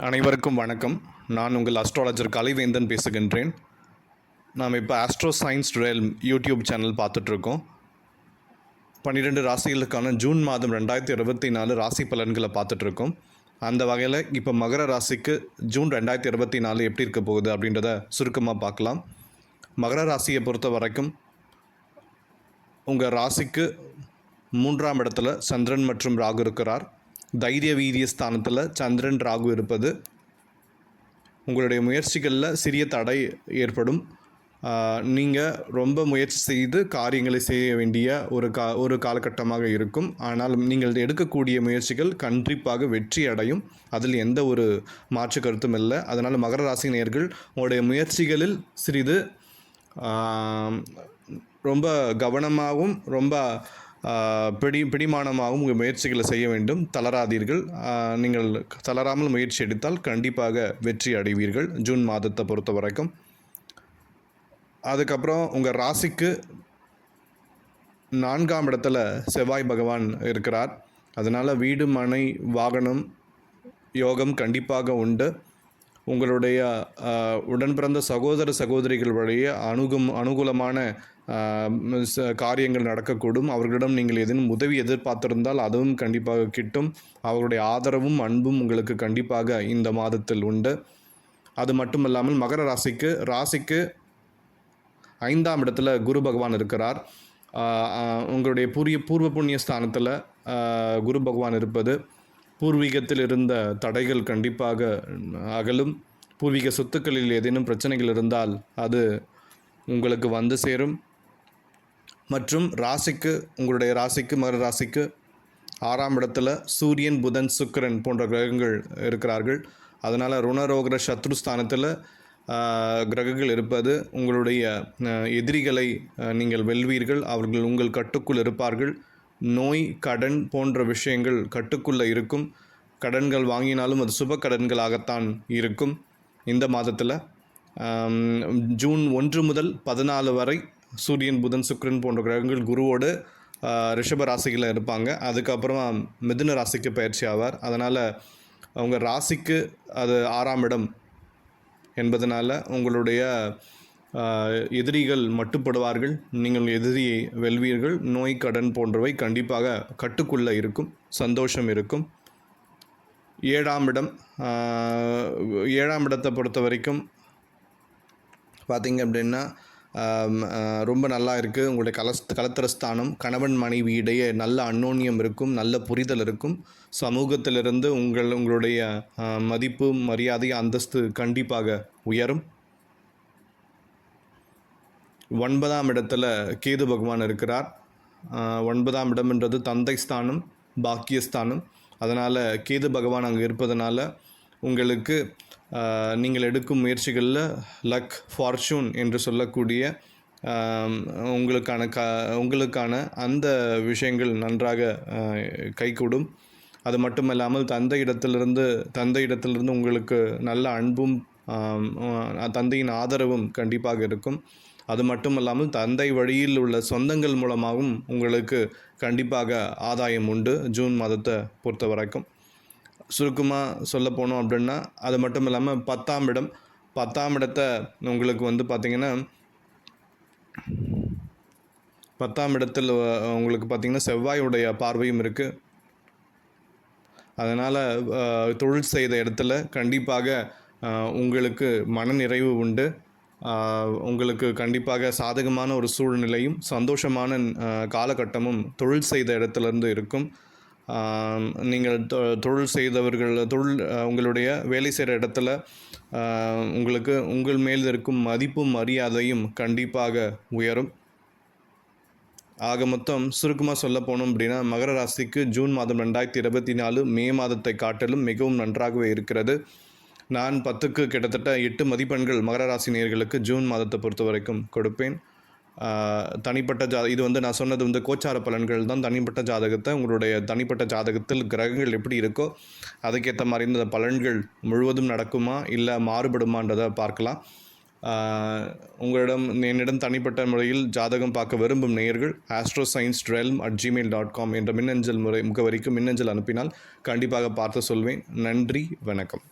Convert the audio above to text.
அனைவருக்கும் வணக்கம். நான் உங்கள் அஸ்ட்ராலஜர் கலைவேந்தன் பேசுகின்றேன். நாம் இப்போ astro science real YouTube channel பார்த்துட்ருக்கோம். பன்னிரெண்டு ராசிகளுக்கான ஜூன் மாதம் ரெண்டாயிரத்தி இருபத்தி நாலு ராசி பலன்களை பார்த்துட்ருக்கோம். அந்த வகையில் இப்போ மகர ராசிக்கு ஜூன் ரெண்டாயிரத்தி இருபத்தி நாலு எப்படி இருக்க போகுது அப்படின்றத சுருக்கமாக பார்க்கலாம். மகர ராசியை பொறுத்த வரைக்கும் உங்கள் ராசிக்கு மூன்றாம் இடத்துல சந்திரன் மற்றும் ராகு இருக்கிறார். தைரிய வீரிய ஸ்தானத்தில் சந்திரன் ராகு இருப்பது உங்களுடைய முயற்சிகளில் சிறிய தடை ஏற்படும். நீங்கள் ரொம்ப முயற்சி செய்து காரியங்களை செய்ய வேண்டிய ஒரு கா ஒரு காலகட்டமாக இருக்கும். ஆனால் நீங்கள் எடுக்கக்கூடிய முயற்சிகள் கண்டிப்பாக வெற்றி அடையும். அதில் எந்த ஒரு மாற்று கருத்தும் இல்லை. அதனால் மகர ராசி நேர்கள் உங்களுடைய முயற்சிகளில் சிறிது ரொம்ப கவனமாகவும் ரொம்ப பிடி பிடிமானமாகவும் உங்கள் முயற்சிகளை செய்ய வேண்டும். தளராதீர்கள். நீங்கள் தளராமல் முயற்சி எடுத்தால் கண்டிப்பாக வெற்றி அடைவீர்கள். ஜூன் மாதத்தை பொறுத்த வரைக்கும். அதுக்கப்புறம் உங்கள் ராசிக்கு நான்காம் இடத்துல செவ்வாய் பகவான் இருக்கிறார். அதனால் வீடு மனை வாகனம் யோகம் கண்டிப்பாக உண்டு. உங்களுடைய உடன் பிறந்த சகோதர சகோதரிகள் வழியே அணுகும் அனுகூலமான காரியங்கள் நடக்கக்கூடும். அவர்களிடம் நீங்கள் ஏதேனும் உதவி எதிர்பார்த்திருந்தால் அதுவும் கண்டிப்பாக கிட்டும். அவருடைய ஆதரவும் அன்பும் உங்களுக்கு கண்டிப்பாக இந்த மாதத்தில் உண்டு. அது மட்டும் இல்லாமல் மகர ராசிக்கு ராசிக்கு ஐந்தாம் இடத்துல குரு பகவான் இருக்கிறார். உங்களுடைய பூரிய பூர்வ புண்ணிய ஸ்தானத்தில் குரு பகவான் இருப்பது. பூர்வீகத்தில் இருந்த தடைகள் கண்டிப்பாக அகலும். பூர்வீக சொத்துக்களில் ஏதேனும் பிரச்சனைகள் இருந்தால் அது உங்களுக்கு வந்து சேரும். மற்றும் ராசிக்கு உங்களுடைய ராசிக்கு மகர ராசிக்கு ஆறாம் இடத்துல சூரியன் புதன் சுக்கரன் போன்ற கிரகங்கள் இருக்கிறார்கள். அதனால் ருணரோகர சத்ருஸ்தானத்தில் கிரகங்கள் இருப்பது உங்களுடைய எதிரிகளை நீங்கள் வெல்வீர்கள். அவர்கள் உங்கள் கட்டுக்குள் இருப்பார்கள். நோய் கடன் போன்ற விஷயங்கள் கட்டுக்குள்ளே இருக்கும். கடன்கள் வாங்கினாலும் அது சுப கடன்களாகத்தான் இருக்கும். இந்த மாதத்தில் ஜூன் ஒன்று முதல் பதினாலு வரை சூரியன் புதன் சுக்ரன் போன்ற கிரகங்கள் குருவோடு ரிஷப ராசியில் இருப்பாங்க. அதுக்கப்புறமா மிதுன ராசிக்கு பயிற்சி ஆவார். அதனால் அவங்க ராசிக்கு அது ஆறாம் இடம் என்பதனால் உங்களுடைய எதிரிகள் மட்டுப்படுவார்கள் நீங்கள் எதிரியை வெல்வீர்கள் நோய் கடன் போன்றவை கண்டிப்பாக கட்டுக்குள்ளே இருக்கும் சந்தோஷம் இருக்கும். ஏழாம் இடம் ஏழாம் இடத்தை பொறுத்த வரைக்கும் பார்த்திங்க அப்படின்னா ரொம்ப நல்லா இருக்குது உங்களுடைய கலஸ் கலத்திரஸ்தானம் கணவன் மனைவி இடையே நல்ல அன்னோன்யம் இருக்கும் நல்ல புரிதல் இருக்கும். சமூகத்திலிருந்து உங்கள் உங்களுடைய மதிப்பு மரியாதை அந்தஸ்து கண்டிப்பாக உயரும். ஒன்பதாம் இடத்துல கேது பகவான் இருக்கிறார். ஒன்பதாம் இடம்ன்றது தந்தை ஸ்தானம் பாக்கியஸ்தானம் அதனால் கேது பகவான் அங்கே இருப்பதனால உங்களுக்கு நீங்கள் எடுக்கும் முயற்சிகளில் லக் ஃபார்ச்சூன் என்று சொல்லக்கூடிய உங்களுக்கான க உங்களுக்கான அந்த விஷயங்கள் நன்றாக கைகூடும். அது மட்டும் இல்லாமல் தந்தை இடத்திலிருந்து தந்தை இடத்திலிருந்து உங்களுக்கு நல்ல அன்பும் தந்தையின் ஆதரவும் கண்டிப்பாக இருக்கும். அது மட்டும் இல்லாமல் தந்தை வழியில் உள்ள சொந்தங்கள் மூலமாகவும் உங்களுக்கு கண்டிப்பாக ஆதாயம் உண்டு. ஜூன் மாதத்தை பொறுத்த வரைக்கும் சுருக்கமாக சொல்ல போனோம் அப்படின்னா அது மட்டும் இல்லாமல் பத்தாம் இடம். பத்தாம் இடத்தை உங்களுக்கு வந்து பார்த்திங்கன்னா பத்தாம் இடத்தில் உங்களுக்கு பார்த்திங்கன்னா செவ்வாயுடைய பார்வையும் இருக்குது அதனால் தொழில் செய்த இடத்துல கண்டிப்பாக உங்களுக்கு மனநிறைவு உண்டு. உங்களுக்கு கண்டிப்பாக சாதகமான ஒரு சூழ்நிலையும் சந்தோஷமான காலகட்டமும் தொழில் செய்த இடத்துலேருந்து இருக்கும். நீங்கள் தொ- தொழில் செய்தவர்கள் தொழில் உங்களுடைய வேலை செய்கிற இடத்துல உங்களுக்கு உங்கள் மேல் இருக்கும் மதிப்பும் மரியாதையும் கண்டிப்பாக உயரும். ஆக மொத்தம் சுருக்கமாக சொல்ல போனோம் அப்படின்னா மகர ராசிக்கு ஜூன் மாதம் ரெண்டாயிரத்தி இருபத்தி நாலு மே மாதத்தை காட்டிலும் மிகவும் நன்றாகவே இருக்கிறது. நான் பத்துக்கு கிட்டத்தட்ட எட்டு மதிப்பெண்கள் மகர ராசி நேயர்களுக்கு ஜூன் மாதத்தை பொறுத்த வரைக்கும் கொடுப்பேன். தனிப்பட்ட ஜா இது வந்து நான் சொன்னது வந்து கோச்சார பலன்கள் தான். தனிப்பட்ட ஜாதகத்தை உங்களுடைய தனிப்பட்ட ஜாதகத்தில் கிரகங்கள் எப்படி இருக்கோ அதுக்கேற்ற மாதிரி இந்த பலன்கள் முழுவதும் நடக்குமா இல்லை மாறுபடுமான்றதை பார்க்கலாம். உங்களிடம் என்னிடம் தனிப்பட்ட முறையில் ஜாதகம் பார்க்க விரும்பும் நேயர்கள் Astro Science Realm at Gmail dot com என்ற மின்னஞ்சல் முறை முகவரிக்கு மின்னஞ்சல் அனுப்பினால் கண்டிப்பாக பார்த்து சொல்வேன். நன்றி வணக்கம்.